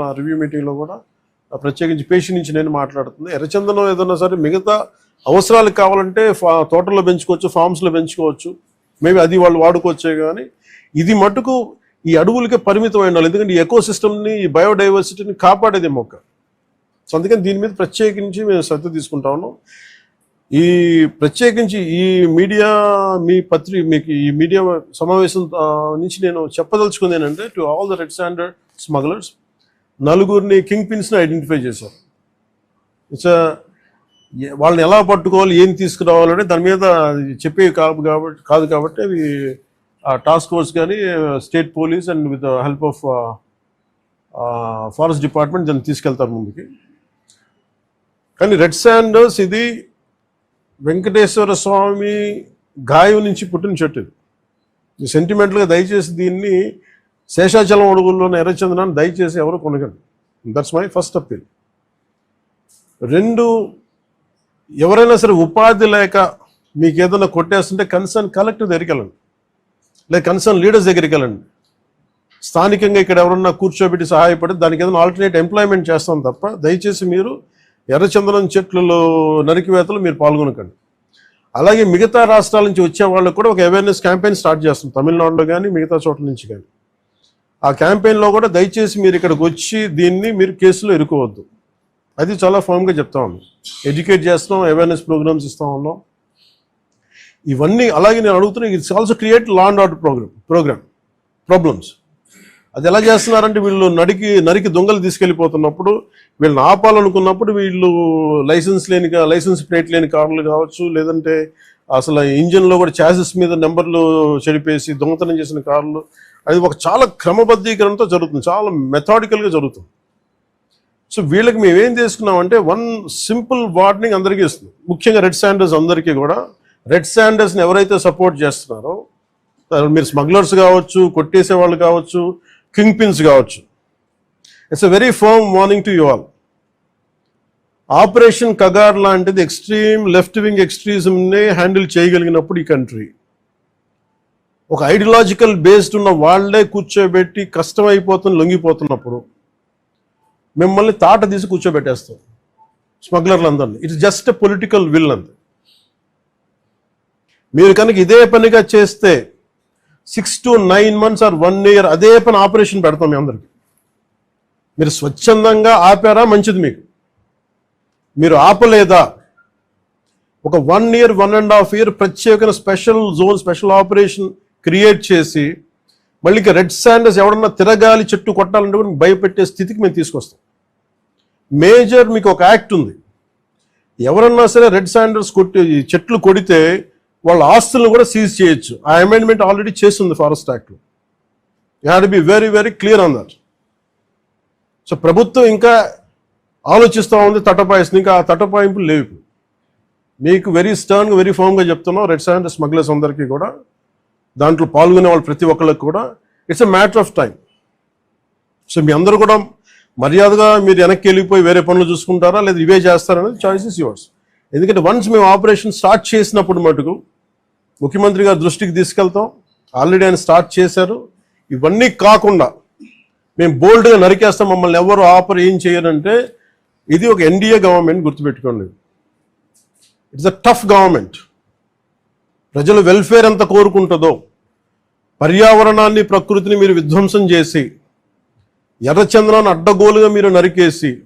నా రివ్యూ మీటింగ్లో కూడా ప్రత్యేకించి పేషి నుంచి నేను మాట్లాడుతుంది. ఎర్రచందనం ఏదన్నా సరే మిగతా అవసరాలకు కావాలంటే తోటల్లో పెంచుకోవచ్చు ఫామ్స్లో పెంచుకోవచ్చు. మేబీ అది వాళ్ళు వాడుకోవచ్చే కానీ ఇది మటుకు ఈ అడవులకే పరిమితం ఉండాలి. ఎందుకంటే ఈ ఎకో సిస్టమ్ని ఈ బయోడైవర్సిటీని కాపాడేది మొక్క. సో అందుకని దీని మీద ప్రత్యేకించి మేము శ్రద్ధ తీసుకుంటా ఉన్నాం. ఈ ప్రత్యేకించి ఈ మీడియా మీ పత్రి మీకు ఈ మీడియా సమావేశం నుంచి నేను చెప్పదలుచుకుంది ఏంటంటే to all the red standard smugglers నలుగురిని కింగ్ పిన్స్ని ఐడెంటిఫై చేశారు ఇట్స్ వాళ్ళని ఎలా పట్టుకోవాలి ఏం తీసుకురావాలంటే దాని మీద చెప్పే కాదు కాబట్టి కాదు కాబట్టి అవి టాస్క్ ఫోర్స్ కానీ state police and with help of forest department దాన్ని తీసుకెళ్తారు ముందుకి కానీ రెడ్ శాండర్స్ ఇది వెంకటేశ్వర స్వామి గాయం నుంచి పుట్టిన చెట్టు ఇది. ఇది సెంటిమెంటల్గా దయచేసి దీన్ని శేషాచలం అడుగుల్లోని ఎర్రచందనాన్ని దయచేసి ఎవరు కొనగండి దట్స్ మై ఫస్ట్ అప్పీల్ రెండు ఎవరైనా సరే ఉపాధి లేక మీకు ఏదైనా కొట్టేస్తుంటే కన్సర్న్ కలెక్టర్ దగ్గరికి వెళ్ళండి. లేదా కన్సర్న్ లీడర్స్ దగ్గరికి వెళ్ళండి. స్థానికంగా ఇక్కడ ఎవరన్నా కూర్చోబెట్టి సహాయపడి దానికి ఏదైనా ఆల్టర్నేట్ ఎంప్లాయ్మెంట్ చేస్తాం తప్ప దయచేసి మీరు ఎర్రచందనం చెట్లలో నరికివేతలు మీరు పాల్గొనకండి. అలాగే మిగతా రాష్ట్రాల నుంచి వచ్చే వాళ్ళకు కూడా ఒక అవేర్నెస్ క్యాంపెయిన్ స్టార్ట్ చేస్తాం. తమిళనాడులో కానీ మిగతా చోట్ల నుంచి కానీ ఆ క్యాంపెయిన్లో కూడా దయచేసి మీరు ఇక్కడికి వచ్చి దీన్ని మీరు కేసులో ఇరుకోవద్దు. అది చాలా ఫామ్గా చెప్తా ఉన్నాం. ఎడ్యుకేట్ చేస్తున్నాం అవేర్నెస్ ప్రోగ్రామ్స్ ఇస్తా ఉన్నాం. ఇవన్నీ అలాగే నేను అడుగుతున్నా it's also create law and order program program problems అది ఎలా చేస్తున్నారంటే వీళ్ళు నడికి నరికి దొంగలు తీసుకెళ్ళిపోతున్నప్పుడు వీళ్ళని ఆపాలనుకున్నప్పుడు వీళ్ళు లైసెన్స్ లేని లైసెన్స్ ప్లేట్ లేని కార్లు కావచ్చు లేదంటే అసలు ఇంజిన్లో కూడా చాసెస్ మీద నెంబర్లు చెడిపేసి దొంగతనం చేసిన కార్లు. అది ఒక చాలా క్రమబద్ధీకరణతో జరుగుతుంది. చాలా మెథాడికల్గా జరుగుతుంది. సో వీళ్ళకి మేము ఏం చేసుకున్నామంటే వన్ సింపుల్ వార్నింగ్ అందరికీ ఇస్తుంది. ముఖ్యంగా రెడ్ శాండర్స్ అందరికీ కూడా. రెడ్ శాండర్స్ని ఎవరైతే సపోర్ట్ చేస్తున్నారో మీరు స్మగ్లర్స్ కావచ్చు కొట్టేసే వాళ్ళు కావచ్చు కింగ్ పిన్స్ కావచ్చు. It's a very firm warning to you all operation Kagar లాంటిది ఎక్స్ట్రీమ్ లెఫ్ట్ వింగ్ ఎక్స్ట్రీజంనే హ్యాండిల్ చేయగలిగినప్పుడు ఈ కంట్రీ. ఒక ఐడియాలజికల్ బేస్డ్ ఉన్న వాళ్ళే కూర్చోబెట్టి కష్టమైపోతున్న లొంగిపోతున్నప్పుడు మిమ్మల్ని తాట తీసి కూర్చోబెట్టేస్తాం స్మగ్లర్లందరినీ. It's just a political will అంతే. మీరు కనుక ఇదే పనిగా చేస్తే six to nine months or one year అదే పని ఆపరేషన్ పెడతాం మీ అందరికి. మీరు స్వచ్ఛందంగా ఆపారా మంచిది మీకు. మీరు ఆపలేదా? ఒక one year one and half year ప్రత్యేకమైన special zone special operation create చేసి మళ్ళీ రెడ్ శాండర్స్ ఎవడన్నా తిరగాలి చెట్టు కొట్టాలంటే కూడా భయపెట్టే స్థితికి మేము తీసుకొస్తాం. మేజర్ మీకు ఒక యాక్ట్ ఉంది. ఎవరన్నా సరే రెడ్ శాండర్స్ కొట్టి చెట్లు కొడితే వాళ్ళ ఆస్తులను కూడా సీజ్ చేయొచ్చు. ఆ అమెండ్మెంట్ ఆల్రెడీ చేసింది ఫారెస్ట్ యాక్ట్లో you had be very very clear on that so ప్రభుత్వం ఇంకా ఆలోచిస్తూ ఉంది తటపాయిస్తుంది. ఇంకా ఆ తటపాయింపులు లేవు ఇప్పుడు. మీకు వెరీ స్టర్న్గా వెరీ ఫామ్గా చెప్తున్నాం. రెడ్ శాండర్ స్మగ్లర్స్ అందరికీ కూడా దాంట్లో పాల్గొనే వాళ్ళు ప్రతి ఒక్కళ్ళకి కూడా. It's a matter of time so మీ అందరూ కూడా మర్యాదగా మీరు వెనక్కి వెళ్ళిపోయి వేరే పనులు చూసుకుంటారా? లేదా ఇవే చేస్తారనేది చాయిస్ ఇస్ యువర్స్ ఎందుకంటే వన్స్ మేము ఆపరేషన్ స్టార్ట్ చేసినప్పుడు మటుకు ముఖ్యమంత్రి గారి దృష్టికి తీసుకెళ్తాం. ఆల్రెడీ ఆయన స్టార్ట్ చేశారు. ఇవన్నీ కాకుండా మేము బోల్డ్గా నరికేస్తాం. మమ్మల్ని ఎవరు ఆపర్ ఏం చేయరంటే ఇది ఒక ఎన్డీఏ గవర్నమెంట్ గుర్తుపెట్టుకోండి. ఇట్స్ అ టఫ్ గవర్నమెంట్ ప్రజల వెల్ఫేర్ ఎంత కోరుకుంటుందో పర్యావరణాన్ని ప్రకృతిని మీరు విధ్వంసం చేసి ఎర్రచంద్రాన్ని అడ్డగోలుగా మీరు నరికేసి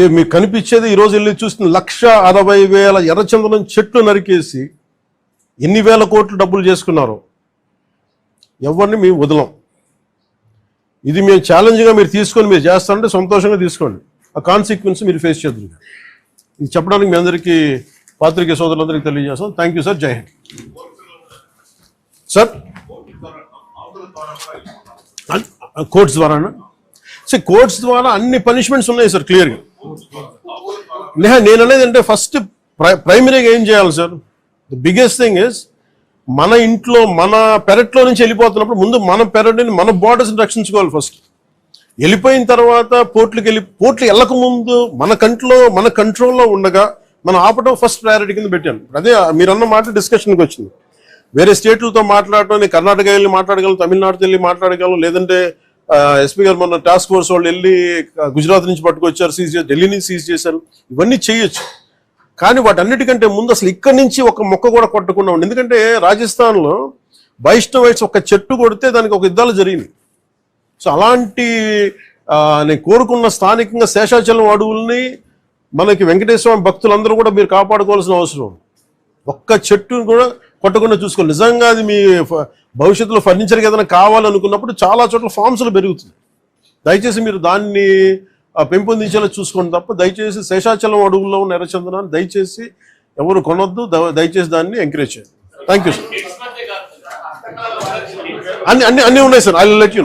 చే- మీకు కనిపించేది ఈరోజు వెళ్ళి చూసిన లక్ష అరవై వేల ఎర్రచందనం చెట్లు నరికేసి ఎన్ని వేల కోట్లు డబ్బులు చేసుకున్నారు. ఎవరిని మేము వదలం. ఇది మేము ఛాలెంజ్గా మీరు తీసుకొని మీరు చేస్తారంటే సంతోషంగా తీసుకోండి. ఆ కాన్సిక్వెన్స్ మీరు ఫేస్ చేద్దరు ఇది చెప్పడానికి మీ అందరికీ పాత్రికే సోదరులందరికీ తెలియజేస్తాం thank you sir Jai Hind sir courts ద్వారానా? Sir courts ద్వారా అన్ని పనిష్మెంట్స్ ఉన్నాయి సార్ క్లియర్గా నేను అనేది అంటే ఫస్ట్ ప్రైమరీగా ఏం చేయాలి sir the biggest thing is మన ఇంట్లో మన పెరట్లో నుంచి వెళ్ళిపోతున్నప్పుడు ముందు మన పెరట్ని మన బార్డర్స్ని రక్షించుకోవాలి ఫస్ట్ వెళ్ళిపోయిన తర్వాత పోర్ట్లకు వెళ్ళి పోర్ట్లు వెళ్ళక ముందు మన కంట్లో మన కంట్రోల్లో ఉండగా మనం ఆపటం ఫస్ట్ ప్రయారిటీ కింద పెట్టాను అదే మీరన్న మాట డిస్కషన్కి వచ్చింది. వేరే స్టేట్లతో మాట్లాడటం నేను కర్ణాటక వెళ్ళి మాట్లాడగలను తమిళనాడుతో వెళ్ళి మాట్లాడగలను లేదంటే ఎస్పీ గారు మొన్న టాస్క్ ఫోర్స్ వాళ్ళు వెళ్ళి గుజరాత్ నుంచి పట్టుకొచ్చారు సీజ్ ఢిల్లీ నుంచి సీజ్ చేశారు. ఇవన్నీ చేయొచ్చు. కానీ వాటన్నిటికంటే ముందు అసలు ఇక్కడి నుంచి ఒక మొక్క కూడా కొట్టకుండా ఉండి. ఎందుకంటే రాజస్థాన్లో వైష్ణవైట్స్ ఒక చెట్టు కొడితే దానికి ఒక యుద్ధాలు జరిగింది సో అలాంటి నేను కోరుకున్న స్థానికంగా శేషాచలం అడవుల్ని మనకి వెంకటేశ్వర భక్తులందరూ కూడా మీరు కాపాడుకోవాల్సిన అవసరం. ఒక్క చెట్టును కూడా కొట్టకుండా చూసుకోవాలి. నిజంగా అది మీ భవిష్యత్తులో ఫర్నిచర్కి ఏదైనా కావాలనుకున్నప్పుడు చాలా చోట్ల ఫామ్స్లో పెరుగుతుంది దయచేసి మీరు దాన్ని పెంపొందించేలా చూసుకోండి తప్ప దయచేసి శేషాచలం అడుగుల్లో ఉన్న ఎర్రచందనాన్ని దయచేసి ఎవరు కొనొద్దు. దయచేసి దాన్ని ఎంకరేజ్ చేయండి. థ్యాంక్ యూ సార్ అన్ని అన్ని అన్ని ఉన్నాయి sir I let you